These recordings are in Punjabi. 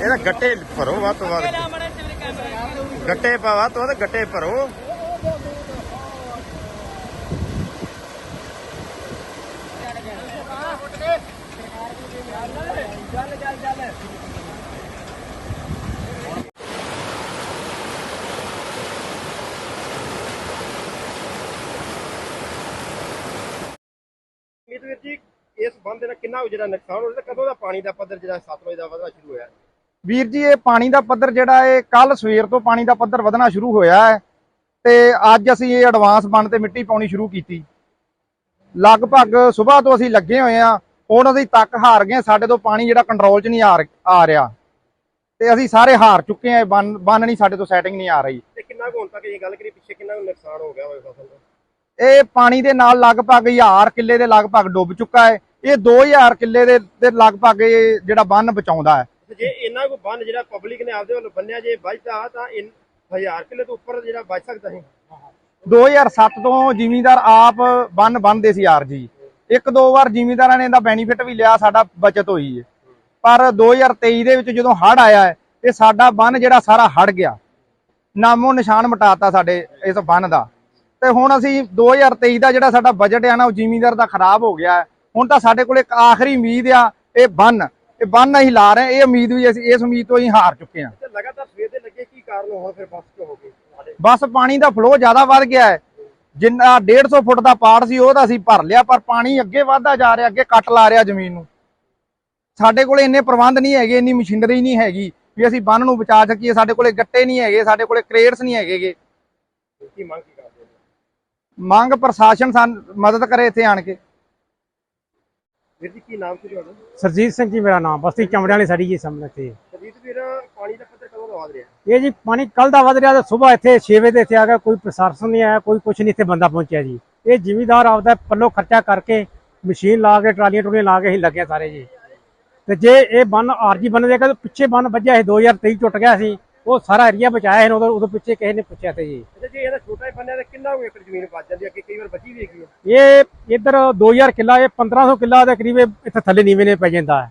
ਇਹਦਾ ਗੱਟੇ ਭਰੋ ਵੱਧ ਤੋਂ ਵੱਧ। ਗੱਟੇ ਪਾ ਵੱਧ ਤੋਂ ਵੱਧ ਗੱਟੇ ਭਰੋ। ਮੀਤ ਵੀਰ ਜੀ ਇਸ ਬੰਦ ਦੇ ਨਾਲ ਕਿੰਨਾ ਕੁ ਜਿਹੜਾ ਨੁਕਸਾਨ ਹੋ ਰਿਹਾ ਤੇ ਕਦੋਂ ਦਾ ਪਾਣੀ ਦਾ ਪੱਧਰ ਜਿਹੜਾ ਸਤਲੁਜ ਦਾ ਵਧਣਾ ਸ਼ੁਰੂ ਹੋਇਆ? ਵੀਰ ਜੀ ਇਹ ਪਾਣੀ ਦਾ ਪੱਧਰ ਜਿਹੜਾ ਇਹ ਕੱਲ ਸਵੇਰ ਤੋਂ ਪਾਣੀ ਦਾ ਪੱਧਰ ਵਧਣਾ ਸ਼ੁਰੂ ਹੋਇਆ ਹੈ ਤੇ ਅੱਜ ਅਸੀਂ ਇਹ ਐਡਵਾਂਸ ਬੰਨ ਤੇ ਮਿੱਟੀ ਪਾਉਣੀ ਸ਼ੁਰੂ ਕੀਤੀ। ਲਗਭਗ ਸਵੇਰ ਤੋਂ ਅਸੀਂ ਲੱਗੇ ਹੋਏ ਆ ਹੁਣ ਅਸੀਂ ਤੱਕ ਹਾਰ ਗਏ ਸਾਡੇ ਤੋਂ ਪਾਣੀ ਜਿਹੜਾ ਕੰਟਰੋਲ 'ਚ ਨਹੀਂ ਆ ਰਿਹਾ। ਤੇ ਅਸੀਂ ਸਾਰੇ ਹਾਰ ਚੁੱਕੇ ਆ ਬੰਨ ਬੰਨ ਨਹੀਂ ਸਾਡੇ ਤੋਂ ਸੈਟਿੰਗ ਨਹੀਂ ਆ ਰਹੀ। ਤੇ ਕਿੰਨਾ ਕੁ ਹੁਣ ਤੱਕ ਇਹ ਗੱਲ ਕਰੀ ਪਿੱਛੇ ਕਿੰਨਾ ਨੁਕਸਾਨ ਹੋ ਗਿਆ ਹੋਵੇ ਫਸਲ ਦਾ? ਇਹ ਪਾਣੀ ਦੇ ਨਾਲ ਲਗਭਗ 1000 ਕਿੱਲੇ ਦੇ ਲਗਭਗ ਡੁੱਬ ਚੁੱਕਾ ਹੈ। ਇਹ 2000 ਕਿੱਲੇ ਦੇ ਲਗਭਗ ਇਹ ਜਿਹੜਾ ਬੰਨ ਬਚਾਉਂਦਾ ਹੈ। ਤੇ ਜੇ ਇੰਨਾ ਕੋ ਬੰਨ ਜਿਹੜਾ ਪਬਲਿਕ ਨੇ ਆਪਦੇ ਵੱਲੋਂ ਬੰਨਿਆ ਜੇ ਬਚਦਾ ਤਾਂ 1000 ਕਿੱਲੇ ਤੋਂ ਉੱਪਰ ਜਿਹੜਾ ਬਚ ਸਕਦਾ ਹੈ 2007 ਤੋਂ ਜ਼ਿਮੀਂਦਾਰ ਆਪ ਬੰਨ ਬੰਨਦੇ ਸੀ ਯਾਰ ਇੱਕ ਦੋ ਵਾਰ ਜ਼ਿਮੀਂਦਾਰਾਂ ਨੇ ਇਹਦਾ ਬੈਨੀਫਿਟ ਵੀ ਲਿਆ, ਸਾਡਾ ਬਚਤ ਹੋਈ ਹੈ ਪਰ 2023 ਦੇ ਵਿੱਚ ਜਦੋਂ ਹੜ ਆਇਆ ਤੇ ਸਾਡਾ ਬੰਨ ਜਿਹੜਾ ਸਾਰਾ ਹੜ ਗਿਆ। ਨਾਮੋ ਨਿਸ਼ਾਨ ਮਟਾਤਾ ਸਾਡੇ ਇਸ ਬੰਨ ਦਾ। ਤੇ ਹੁਣ ਅਸੀਂ 2023 ਦਾ ਜਿਹੜਾ ਸਾਡਾ ਬਜਟ ਆ ਨਾ, ਉਹ ਜ਼ਿਮੀਂਦਾਰ ਦਾ ਖਰਾਬ ਹੋ ਗਿਆ ਹੁਣ ਤਾਂ ਸਾਡੇ ਕੋਲ ਇੱਕ ਆਖਰੀ ਉਮੀਦ ਆ, ਇਹ ਬੰਨ ਇਹ ਬੰਨ ਅਸੀਂ ਲਾ ਰਹੇ ਇਹ ਉਮੀਦ ਵੀ ਅਸੀਂ ਇਸ ਉਮੀਦ ਤੋਂ ਹੀ ਹਾਰ ਚੁੱਕੇ ਹਾਂ। ਤੇ ਲਗਾਤਾਰ ਸਵੇਰ ਦੇ ਲੱਗੇ ਕੀ ਕਾਰਨ ਹੁਣ ਫਿਰ ਬਸ ਕਿਉਂ ਹੋ ਗਈ? ਬਸ ਪਾਣੀ ਦਾ ਫਲੋ ਜ਼ਿਆਦਾ ਵੱਧ ਗਿਆ ਹੈ। ਜਿੰਨਾ 150 ਫੁੱਟ ਦਾ ਪਾੜ ਸੀ ਉਹ ਤਾਂ ਅਸੀਂ ਭਰ ਲਿਆ ਪਰ ਪਾਣੀ ਅੱਗੇ ਵਧਦਾ ਜਾ ਰਿਹਾ ਅੱਗੇ ਕੱਟ ਲਾ ਰਿਹਾ ਜ਼ਮੀਨ ਨੂੰ। ਸਾਡੇ ਕੋਲੇ ਇੰਨੇ ਪ੍ਰਬੰਧ ਨਹੀਂ ਹੈਗੇ ਇੰਨੀ ਮਸ਼ੀਨਰੀ ਨਹੀਂ ਹੈਗੀ ਵੀ ਅਸੀਂ ਬੰਨ ਨੂੰ ਬਚਾ ਸਕੀਏ। ਸਾਡੇ ਕੋਲੇ ਗੱਟੇ ਨਹੀਂ ਹੈਗੇ ਸਾਡੇ ਕੋਲੇ ਕ੍ਰੇਟਸ ਨਹੀਂ ਹੈਗੇਗੇ। ਕੀ ਮੰਗ ਕੀ ਕਰਦੇ ਹੋ? ਮੰਗ ਪ੍ਰਸ਼ਾਸਨ ਸਾਨ ਮਦਦ ਕਰੇ ਇੱਥੇ ਆਣ ਕੇ। ਵੀਰ ਜੀ ਕੀ ਨਾਮ ਸੀ ਤੁਹਾਡਾ? ਸਰਜੀਤ ਸਿੰਘ ਜੀ ਮੇਰਾ ਨਾਮ ਬਸਤੀ ਚਮੜਿਆਂ ਵਾਲੀ ਸਾਡੀ ਜੀ ਸਾਹਮਣੇ ਤੇ ਸਰਜੀਤ ਵੀਰ ਪਾਣੀ ਦਾ ਪੱਧਰ ਕਦੋਂ ਦਾ ਵਧ ਰਿਹਾ? ਇਹ ਜੀ ਪਾਣੀ ਕੱਲ ਦਾ ਵਧ ਰਿਹਾ ਤੇ ਸਵੇਰ ਇੱਥੇ 6 ਵਜੇ ਤੇ ਇੱਥੇ ਆ ਗਿਆ ਕੋਈ ਪ੍ਰਸ਼ਾਸਨ ਨਹੀਂ ਆਇਆ ਕੋਈ ਕੁਛ ਨਹੀਂ ਇੱਥੇ ਬੰਦਾ ਪਹੁੰਚਿਆ ਜੀ। ਇਹ ਜ਼ਿਮੀਦਾਰ ਆਪਦਾ ਪੱਲੋ ਖਰਚਾ ਕਰਕੇ ਮਸ਼ੀਨ ਲਾ ਕੇ ਟਰਾਲੀਆਂ ਟੁਲੀਆਂ ਲਾ ਕੇ ਹੀ ਲੱਗੇ ਸਾਰੇ ਜੀ। ਤੇ ਜੇ ਇਹ ਬੰਨ ਆਰਜੀ ਬੰਨ ਦੇਗਾ ਤਾਂ ਪਿੱਛੇ ਬੰਨ ਵੱਜਿਆ ਸੀ 2023 ਟੁੱਟ ਗਿਆ ਸੀ। ਉਹ ਸਾਰਾ ਏਰੀਆ ਬਚਾਇਆ ਸੀ ਉਦੋਂ ਉਦੋਂ ਪਿੱਛੇ ਕਿਸੇ ਨੇ ਪੁੱਛਿਆ ਤੇ ਜੀ। ਅੱਛਾ ਜੇ ਇਹਦਾ ਛੋਟਾ ਹੀ ਬੰਨਿਆ ਤਾਂ ਕਿੰਨਾ ਕੁ ਏਕੜ ਜ਼ਮੀਨ ਬਚ ਜਾਂਦੀ ਹੈ? ਅੱਗੇ ਕਈ ਵਾਰ ਬਚੀ ਵੀ ਹੈਗੀ ਹੈ। ਇਹ ਇੱਧਰ 2000 ਕਿੱਲਾ ਇਹ 1500 ਕਿੱਲਾ ਦੇ ਕਰੀਬ ਇੱਥੇ ਥੱਲੇ ਨੀਵੇਂ ਨੇ ਪੈ ਜਾਂਦਾ ਹੈ।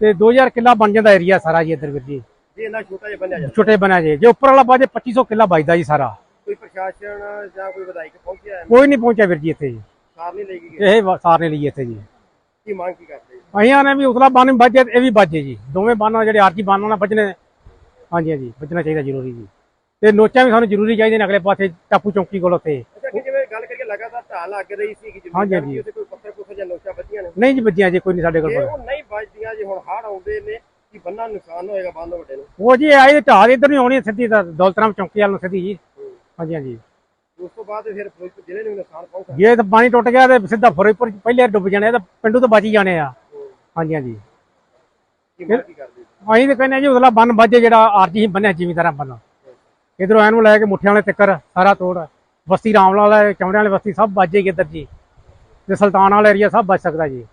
ਤੇ 2000 ਕਿੱਲਾ ਬਣ ਜਾਂਦਾ ਏਰੀਆ ਸਾਰਾ ਜੀ ਇੱਧਰ ਵੀਰ ਜੀ। ਜੇ ਇੰਨਾ ਛੋਟਾ ਜਿਹਾ ਬੰਨਿਆ ਜਾਂਦਾ। ਛੋਟੇ ਬਣਾ ਜੇ। ਜੇ ਉੱਪਰ ਵਾਲਾ ਬਾਜੇ 2500 ਕਿੱਲਾ ਬਚਦਾ ਜੀ ਸਾਰਾ। ਕੋਈ ਪ੍ਰਸ਼ਾਸਨ ਜਾਂ ਕੋਈ ਵਿਧਾਇਕ ਪਹੁੰਚਿਆ ਹੈ? ਕੋਈ ਨਹੀਂ ਪਹੁੰਚਿਆ ਵੀਰ ਜੀ ਇੱਥੇ ਜੀ। ਸਾਰ ਨਹੀਂ ਇਹ ਸਾਰ ਲਈ ਇੱਥੇ ਜੀ। ਕੀ ਮੰਗ ਕੀ ਕਰਦੇ? ਹੋ? ਅਹੀਆਂ ਨੇ ਵੀ ਉਤਲਾ ਬੰਨ ਤੇ ਇਹ ਵੀ ਵੱਜੇ ਜੀ। ਦੋਵੇਂ ਬੰਨ ਜਿਹੜੇ ਆਰਜੀ ਬੰਨ ਨਾਲ ਵੱਜਣੇ ਹਾਂਜੀ ਹਾਂਜੀ ਵੱਜਣਾ ਚਾਹੀਦਾ ਜ਼ਰੂਰੀ ਜੀ। ਤੇ ਨੋਚਾਂ ਵੀ ਸਾਨੂੰ ਜ਼ਰੂਰੀ ਚਾਹੀਦੇ ਨੇ ਅਗਲੇ ਪਾਸੇ ਟਾਪੂ ਚੌਂਕੀ ਕੋਲ ਉੱਥੇ। ਅੱਛਾ ਕਿ ਜਿਵੇਂ ਗੱਲ ਕਰੀਏ ਲਗਾਤਾਰ ਢਾਲ ਲੱਗ ਰਹੀ ਸੀ ਕਿ ਹਾਂਜੀ, ਹਾਂਜੀ। ਕੋਈ ਪੱਥਰ ਪੁੱਥਰ ਜਾਂ ਨੋਚਾ ਵੱਜੀਆਂ ਨੇ? ਨਹੀਂ ਜੀ ਵੱਜੀਆਂ ਜੀ ਕੋਈ ਨਹੀਂ ਸਾਡੇ ਕੋਲ ਉਹ ਨਹੀਂ ਵੱਜਦੀਆਂ ਜੇ ਹੁਣ ਹੜ ਆਉਂਦੇ ਨੇ ਕਿ ਬੰਨਾ ਨੁਕਸਾਨ ਹੋਏਗਾ ਬੰਦ ਵੱਡੇ ਨੂੰ? ਉਹ ਜੀ ਆਏ ਢਾਲ ਇੱਧਰ ਨਹੀਂ ਆਉਣੀ ਸਿੱਧੀ ਦੌਲਤਰਾਮ ਚੌਂਕੀ ਵੱਲ ਨੂੰ ਸਿੱਧੀ ਜੀ। ਹਾਂਜੀ ਹਾਂਜੀ। ਉਸ ਤੋਂ ਬਾਅਦ ਫਿਰ ਫਿਰੋਜ਼ਪੁਰ ਜ਼ਿਲ੍ਹੇ ਨੂੰ ਵੀ ਨੁਕਸਾਨ ਪਹੁੰਚਦਾ ਜੇ ਤਾਂ ਪਾਣੀ ਟੁੱਟ ਗਿਆ ਤੇ ਸਿੱਧਾ ਫਿਰੋਜ਼ਪੁਰ ਪਹਿਲੇ ਡੁੱਬ ਜਾਣੇ ਤਾਂ ਪਿੰਡੂ ਤੋਂ ਬਚ ਹੀ ਜਾਣੇ ਆ। ਹਾਂਜੀ ਹਾਂਜੀ? ਅਸੀਂ ਤੇ ਕਹਿੰਦੇ ਜੀ ਉਤਲਾ ਬੰਨ ਵੱਜੇ ਜਿਹੜਾ ਆਰਜੀ ਬੰਨਿਆ ਜ਼ਿਮੀਦਾਰਾਂ ਬੰਨ ਇਧਰੋਂ ਐਨੂੰ ਲੈ ਕੇ ਮੁੱਠਿਆਂ ਵਾਲੇ ਤਿੱਕਰ, ਸਾਰਾ ਤੋੜ, ਬਸਤੀ ਰਾਮਲਾਲ ਵਾਲਾ, ਚੌਂੜਿਆਂ ਵਾਲੀ ਬਸਤੀ ਸਭ ਵੱਜ ਇੱਧਰ ਜੀ। ਤੇ ਸੁਲਤਾਨ ਵਾਲਾ ਏਰੀਆ ਸਭ ਬਚ ਸਕਦਾ ਜੀ।